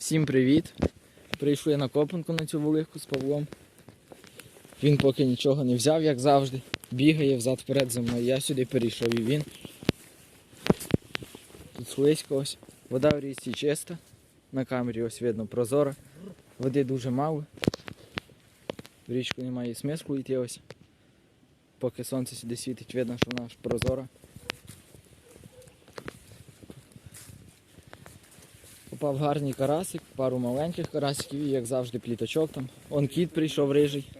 Всім привіт! Прийшли на копанку на цю велику з Павлом. Він поки нічого не взяв, як завжди. Бігає взад-вперед за мною. Я сюди перейшов і він. Тут слизько ось. Вода в річці чиста. На камері ось видно прозора. Води дуже мало. В річку немає смислу йти ось. Поки сонце сюди світить, видно, що вона аж прозора. Попав гарний карасик, пару маленьких карасиків і, як завжди, пліточок там. Он кіт прийшов рижий.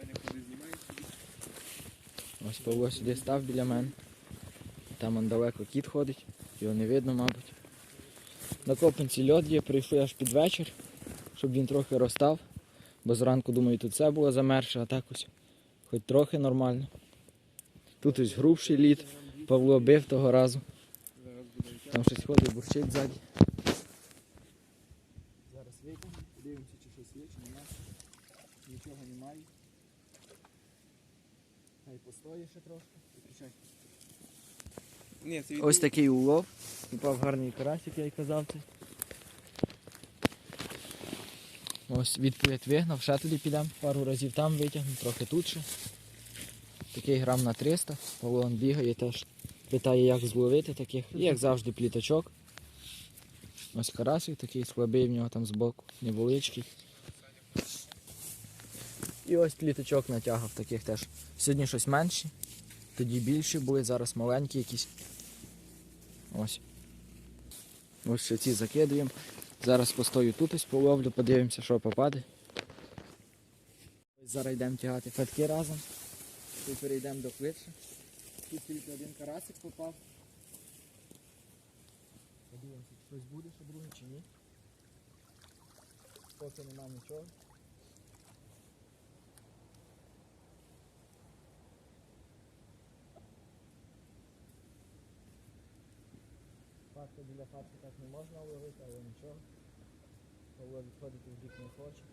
Ось Павло сюди став біля мене. Там он далеко кіт ходить, його не видно, мабуть. На копанці льод є, прийшли аж під вечір, щоб він трохи розстав. Бо зранку, думаю, тут все було замерше, а так ось хоч трохи нормально. Тут ось грубший лід, Павло бив того разу. Там щось ходить, бурчить ззаді. Зараз вийдемо, подивимося, чи щось є, чи немає. Нічого немає. Хай постоїть ще трошки. Ось такий улов. Попав гарний карасик, я й казав це. Ось відповідь вигнав, ще туди підемо, пару разів там витягнемо, трохи тут ще. Такий грам на 300. Павло он бігає теж. Питає, як зловити таких. І як завжди пліточок. Ось карасик такий слабий в нього там збоку, невеличкий. І ось пліточок натягав таких теж. Сьогодні щось менші, тоді більші були, зараз маленькі якісь. Ось. Ось ще ці закидуємо. Зараз постою тут ось половлю, подивимося, що попаде. Ось зараз йдемо тягати фетки разом. Тут перейдемо до клитша. Тут тільки один карасик попав. Подивимося, щось буде, що друге чи ні. Поки нема нічого. Факти біля хатки так не можна ловити, але нічого. Павло відходити в бік не хоче.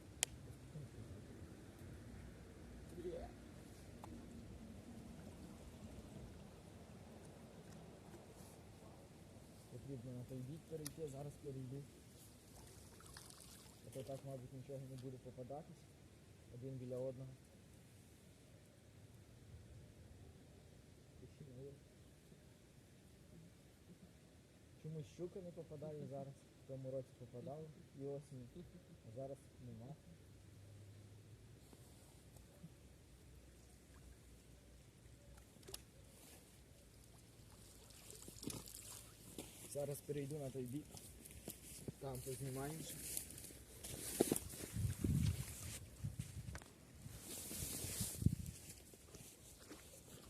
Потрібно на той бік перейти, зараз перейду. А то так, мабуть, нічого не буде попадатись. Один біля одного. Чомусь щука не попадає зараз. В тому році попадали і осінь. А зараз нема. Зараз перейду на той бік. Там познімаємо. ще.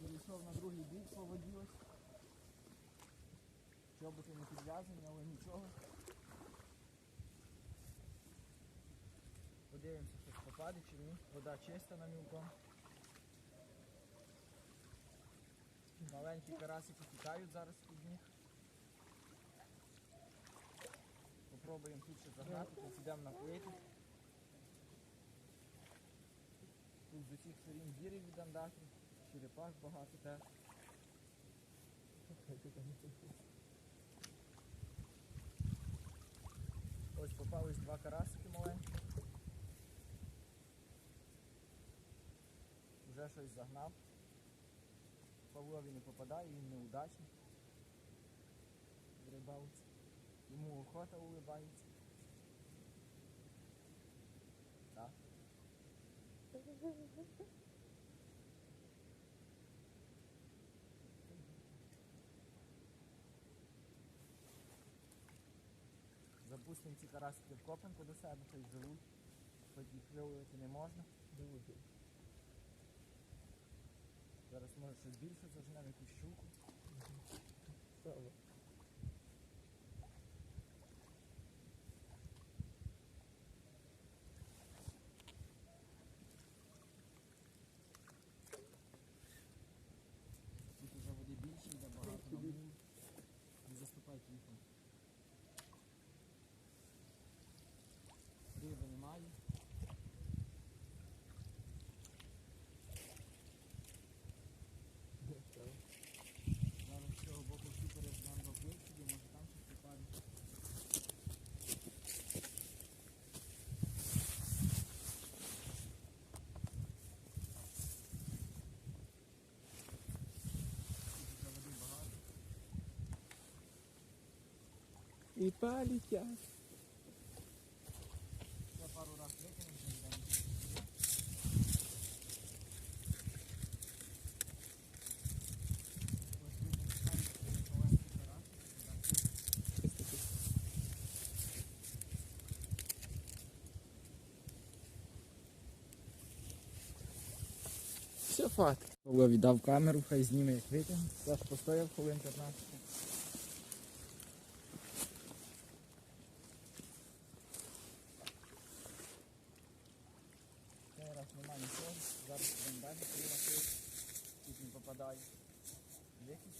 Перейшов на другий бік по воді ось. Чоботи не підв'язані, але нічого. Подивимося, щось попаде чи ні. Вода чиста на мілком. Маленькі карасики тікають зараз від них. Попробуємо тут ще загнати, тут йдемо на плиту. Тут з усіх сторін діри від андатрів, черепах багато теж. Ось попались два карасики маленькі. Вже щось загнав. Павлові не попадає, він неудачний. Рибалці. Йому охота улибається. Так. Запустимо ці карасики в до себе, хоч живуть. Хоч їх виловити не можна. Зараз може щось більше зажнемо якусь щуку. Тут уже води більше йде багато. на мулу. Не заступай телефон. Риби немає. Зараз з цього боку всі переждемо полетят. Все фат. Павло віддав камеру, хай зніме як витягне. Саш постояв хвилин 15. Нічого. Зараз будемо далі, коли. Тут не попадає. Викид.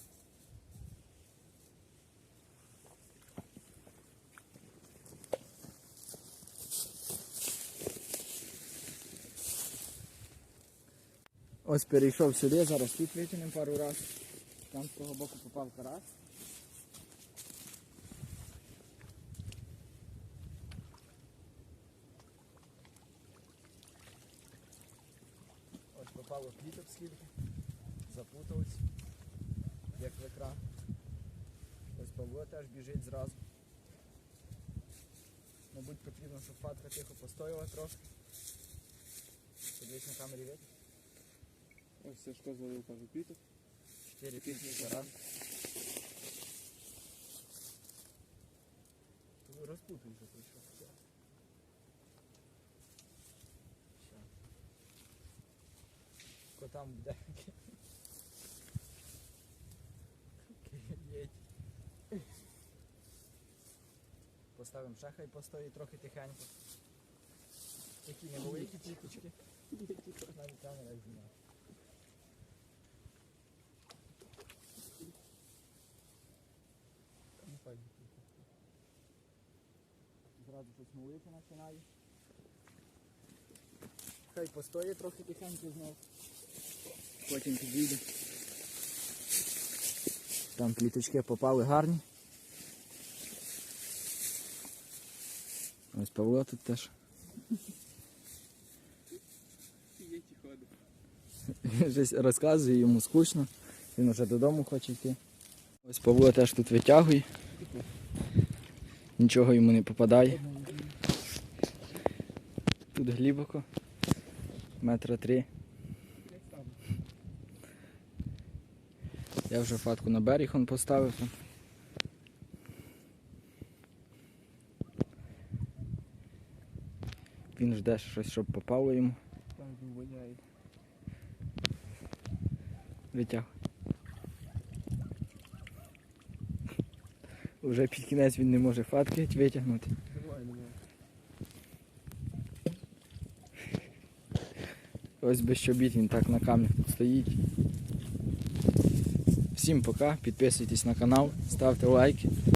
Ось перейшов сюди, зараз тут витягнемо пару раз. Там з того боку попав карась. Пліток скільки. Запутався. Як в екран. Ось Павло теж біжить зразу. Мабуть, потрібно, щоб фатка тихо постояла трохи. Подивись на камері вид. Ось Сашко звалив, кажу, піток. Чотири пісні раз. Розпутуйся ти що. Все. Котам буде. Києть. Поставимо ще хай постоїть трохи тихенько. Такі невеликі тікочки. Навіть камера знімає. Ну. Зразу щось молити починаю. Хай постоїть трохи тихенько знов. Потім підійде. Там пліточки попали гарні. Ось Павло тут теж. Щось розказує, йому скучно. Він вже додому хоче йти. Ось Павло теж тут витягує. Нічого йому не попадає. Тут глибоко. Метра три. Я вже фатку на берег он поставив там. Він жде щось, щоб попало йому. Там воняє. Витяг. Уже під кінець він не може фатки витягнути. Ось без чобіт він так на камні стоїть. Всім пока, підписуйтесь на канал, ставте лайки.